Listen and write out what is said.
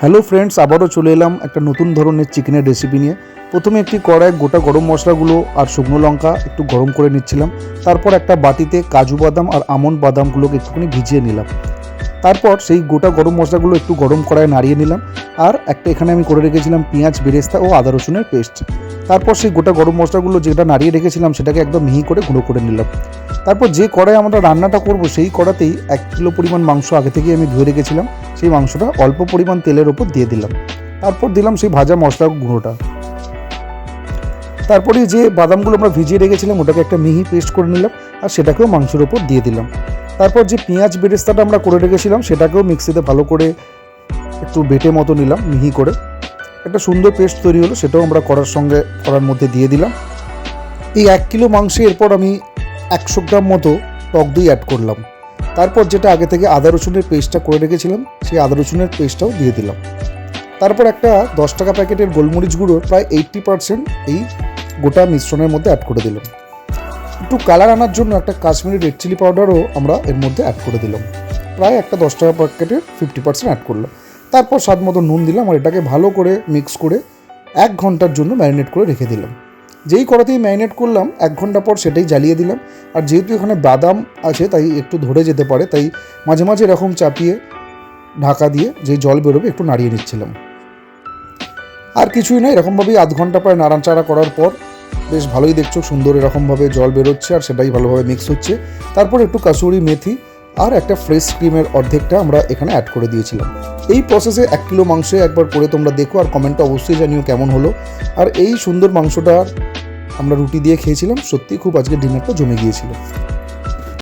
Hello friends, আবারও চলে এলাম একটা নতুন ধরনের চিকেনের রেসিপি নিয়ে। প্রথমে একটি কড়াই গোটা গরম মশলাগুলো আর শুকনো লঙ্কা একটু গরম করে নিচ্ছিলাম। তারপর একটা বাটিতে কাজু বাদাম আর আমন বাদামগুলোকে একটুখানি ভিজিয়ে নিলাম। তারপর সেই গোটা গরম মশলাগুলো একটু গরম কড়ায় নাড়িয়ে নিলাম। আর একটা এখানে আমি করে রেখেছিলাম পেঁয়াজ, বেরেস্তা ও আদা রসুনের পেস্ট। তারপর সেই গোটা গরম মশলাগুলো যেটা নাড়িয়ে রেখেছিলাম সেটাকে একদম মিহি করে গুঁড়ো করে নিলাম। তারপর যে কড়াই আমরা রান্নাটা করব সেই কড়াতেই এক কিলো পরিমাণ মাংস আগে থেকেই আমি ধুয়ে রেখেছিলাম। সেই মাংসটা অল্প পরিমাণ তেলের ওপর দিয়ে দিলাম। তারপর দিলাম সেই ভাজা মশলা গুঁড়োটা। তারপরে যে বাদামগুলো আমরা ভিজিয়ে রেখেছিলাম ওটাকে একটা মিহি পেস্ট করে নিলাম আর সেটাকেও মাংসের ওপর দিয়ে দিলাম। তারপর যে পেঁয়াজ বেরেস্তাটা আমরা করে রেখেছিলাম, সেটাকেও মিক্সিতে ভালো করে একটু বেটে মতো নিলাম, মিহি করে। একটা সুন্দর পেস্ট তৈরি হলো, সেটাও আমরা করার সঙ্গে করার মধ্যে দিয়ে দিলাম। এই এক কিলো মাংসে এরপর আমি একশো গ্রাম মতো টক দই অ্যাড করলাম। তারপর যেটা আগে থেকে আদা রসুনের পেস্টটা করে রেখেছিলাম, সেই আদা রসুনের পেস্টটাও দিয়ে দিলাম। তারপর একটা দশ টাকা প্যাকেটের গোলমরিচ গুঁড়ো, প্রায় এইট্টি পারসেন্ট এই গোটা মিশ্রণের মধ্যে অ্যাড করে দিলাম। একটু কালার আনার জন্য একটা কাশ্মীরি রেড চিলি পাউডারও আমরা এর মধ্যে অ্যাড করে দিলাম। প্রায় একটা দশ টাকা প্যাকেটের ফিফটি পার্সেন্ট অ্যাড করলাম। তারপর স্বাদ মতো নুন দিলাম আর এটাকে ভালো করে মিক্স করে এক ঘণ্টার জন্য ম্যারিনেট করে রেখে দিলাম। যেই কড়াতেই ম্যারিনেট করলাম, এক ঘণ্টা পর সেটাই জ্বালিয়ে দিলাম। আর যেহেতু এখানে বাদাম আছে, তাই একটু ধরে যেতে পারে, তাই মাঝে মাঝে এরকম চাপিয়ে ঢাকা দিয়ে যে জল বেরোবে একটু নাড়িয়ে নিচ্ছিলাম। আর কিছুই না, এরকমভাবেই আধ ঘণ্টা প্রায় নাড়াচাড়া করার পর বেশ ভালোই দেখছ, সুন্দর এরকমভাবে জল বেরোচ্ছে আর সেটাই ভালোভাবে মিক্স হচ্ছে। তারপর একটু কাসুরি মেথি আর একটা ফ্রেশ ক্রিমের অর্ধেকটা আমরা এখানে অ্যাড করে দিয়েছিলাম। এই প্রসেসে এক কিলো মাংস একবার করে তোমরা দেখো আর কমেন্টটা অবশ্যই জানিও কেমন হলো। আর এই সুন্দর মাংসটা আমরা রুটি দিয়ে খেয়েছিলাম সত্যি খুব আজকে ডিনারটা জমে গিয়েছিল।